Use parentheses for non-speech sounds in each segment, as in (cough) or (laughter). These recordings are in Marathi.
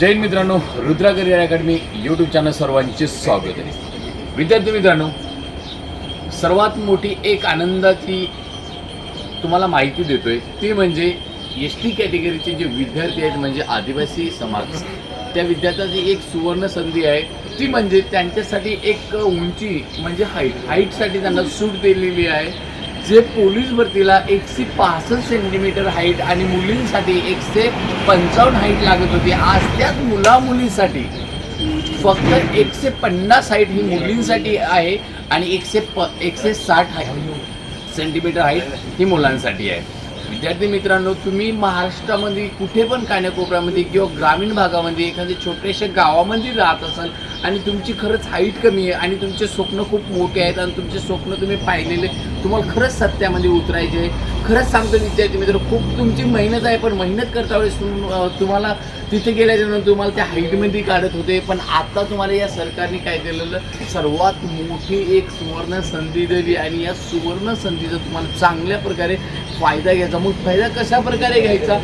जैन मित्रांनो रुद्रागर अकॅडमी यूट्यूब चॅनल सर्वांचे स्वागत आहे. विद्यार्थी मित्रांनो सर्वात मोठी एक आनंदाची तुम्हाला माहिती देतोय ती म्हणजे एस टी कॅटेगरीचे जे विद्यार्थी आहेत म्हणजे आदिवासी समाज त्या विद्यार्थ्याची एक सुवर्ण संधी आहे. ती म्हणजे त्यांच्यासाठी एक उंची म्हणजे हाईट हाईटसाठी त्यांना सूट दिलेली आहे. जे पोलीस भरतीला एकशे पासष्ट सेंटीमीटर हाईट आणि मुलींसाठी एकशे पंचावन्न हाईट लागत होती. आज त्याच मुला मुलीसाठी फक्त एकशे पन्नास हाईट ही मुलींसाठी आहे आणि एकशे प एकशे साठ हाईट सेंटीमीटर हाईट ही मुलांसाठी आहे. विद्यार्थी मित्रांनो तुम्ही महाराष्ट्रामध्ये कुठे पण कान्याकोपऱ्यामध्ये किंवा ग्रामीण भागामध्ये एखाद्या छोट्याशा गावामध्ये राहत असाल आणि तुमची खरंच हाईट कमी आहे आणि तुमचे स्वप्न खूप मोठे आहेत आणि तुमचे स्वप्न तुम्ही पाहिलेले तुम्हाला खरंच सत्यामध्ये उतरायचे आहे. खरंच सांगतो विद्यार्थी मित्र खूप तुमची मेहनत आहे पण मेहनत करता वेळेस तुम्हाला तिथे गेल्याच्यानंतर तुम्हाला त्या हाईटमध्ये काढत होते. पण आता तुम्हाला या सरकारने काय केलेलं? सर्वात मोठी एक सुवर्ण संधी दिली आणि या सुवर्ण संधीचा तुम्हाला चांगल्या प्रकारे फायदा घ्यायचा. मग फायदा कशा प्रकारे घ्यायचा?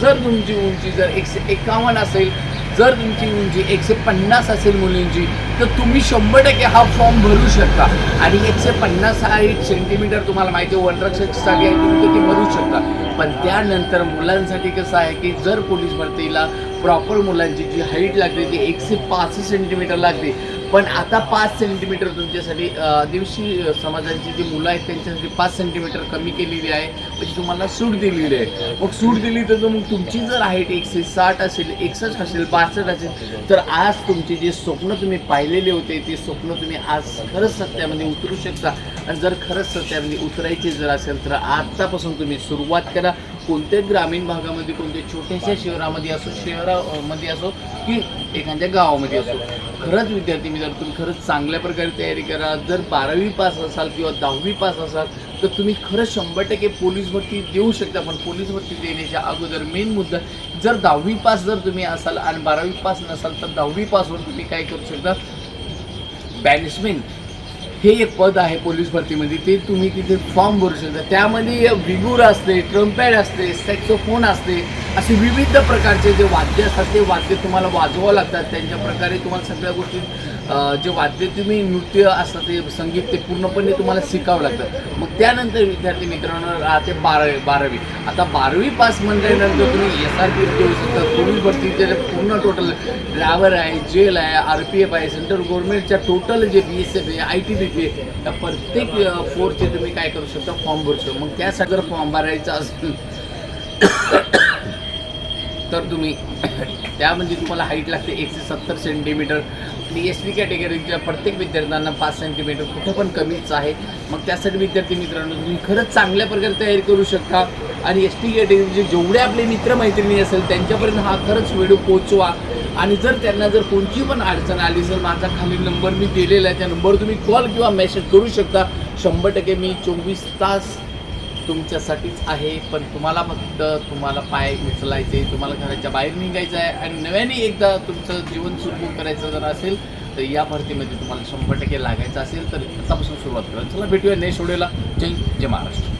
जर तुमची उंची जर एकशे एकावन्न असेल जर तुमची उंची एकशे पन्नास असेल मुलींची तर तुम्ही शंभर टक्के हा फॉर्म भरू शकता. आणि एकशे पन्नास साठ एक सेंटीमीटर तुम्हाला माहिती आहे वनरक्षकसाठी आहे तुम्ही ते भरू शकता. पण त्यानंतर मुलांसाठी कसं आहे की जर पोलीस भरतीला प्रॉपर मुलांची जी हाईट लागते ती एकशे पासष्ट सेंटीमीटर लागते. पण आता पाच सेंटीमीटर तुमच्यासाठी दिवशी समाजाची जी मुलं आहेत त्यांच्यासाठी पाच सेंटीमीटर कमी केलेली आहे. म्हणजे तुम्हाला सूट दिलेली आहे. मग सूट दिली तर मग तुमची जर हाईट एकशे साठ असेल एकसष्ट असेल बासष्ट असेल तर आज तुमची जे स्वप्न तुम्ही पाहिलेले होते ते स्वप्न तुम्ही आज खरंच सत्यामध्ये उतरू शकता. आणि जर खरंच सत्यामध्ये उतरायचे जर असेल तर आत्तापासून तुम्ही सुरुवात करा. कोणत्या ग्रामीण भागामध्ये कोणत्या छोट्याशा शहरामध्ये असो शहरामध्ये असो की एखाद्या गावामध्ये असो. खरंच विद्यार्थी मित्र तुम्ही खरंच चांगल्या प्रकारे तयारी करा. जर बारावी पास असाल किंवा दहावी पास असाल तर तुम्ही खरंच शंभर टक्के पोलीस भरती देऊ शकता. पण पोलीस भरती देण्याच्या अगोदर मेन मुद्दा जर दहावी पास जर तुम्ही असाल आणि बारावी पास नसाल तर दहावी पासवर तुम्ही काय करू शकता? बॅनिशमेंट हे एक पद आहे पोलीस भरतीमध्ये ते तुम्ही तिथे फॉर्म भरू शकता. त्यामध्ये विगूर असते ट्रम्पॅड असते सॅक्सोफोन असते असे विविध प्रकारचे जे वाद्य असतात ते वाद्य तुम्हाला वाजवावं लागतात. त्यांच्या प्रकारे तुम्हाला सगळ्या गोष्टी जे वाद्य तुम्ही नृत्य असतं ते संगीत ते पूर्णपणे तुम्हाला शिकावं लागतं. मग त्यानंतर विद्यार्थी मित्रांनो राहते बारावी बारावी. आता बारावी पास म्हटल्यानंतर तुम्ही एस आर पी एफ देऊ शकता. पोलीस भरतीचे पूर्ण टोटल ड्रायव्हर आहे जेल आहे आर पी एफ आहे सेंट्रल गव्हर्नमेंटच्या टोटल जे बी एस एफ आहे आय टी बी पी आहे त्या प्रत्येक फोर्सचे तुम्ही काय करू शकता? फॉर्म भरू शकता. मग त्यासाठी जर फॉर्म भरायचा असेल तर तुम्ही (coughs) त्यामध्ये म्हणजे तुम्हाला हाईट लागते एकशे सत्तर सेंटीमीटर आणि एस टी कॅटेगरीच्या प्रत्येक विद्यार्थ्यांना पाच सेंटीमीटर कुठं पण कमीच आहे. मग त्यासाठी विद्यार्थी मित्रांनो तुम्ही खरंच चांगल्या प्रकारे तयारी करू शकता. आणि एस टी कॅटेगरीचे जेवढे आपले मित्रमैत्रिणी असेल त्यांच्यापर्यंत हा खरंच व्हिडिओ पोचवा आणि जर त्यांना जर कोणती पण अडचण आली सर माझा खाली नंबर मी दिलेला आहे त्या नंबर तुम्ही कॉल किंवा मेसेज करू शकता. शंभर टक्के मी चोवीस तास तुमच्यासाठीच आहे पण तुम्हाला फक्त तुम्हाला पाय उचलायचे तुम्हाला घराच्या बाहेर निघायचं आहे आणि नव्याने एकदा तुमचं जीवन सुरू करायचं जर असेल तर या भरतीमध्ये तुम्हाला शंभर टक्के लागायचं असेल तर आतापासून सुरुवात करा चला भेटूया नेक्स्ट व्हिडिओला. जय जय महाराष्ट्र.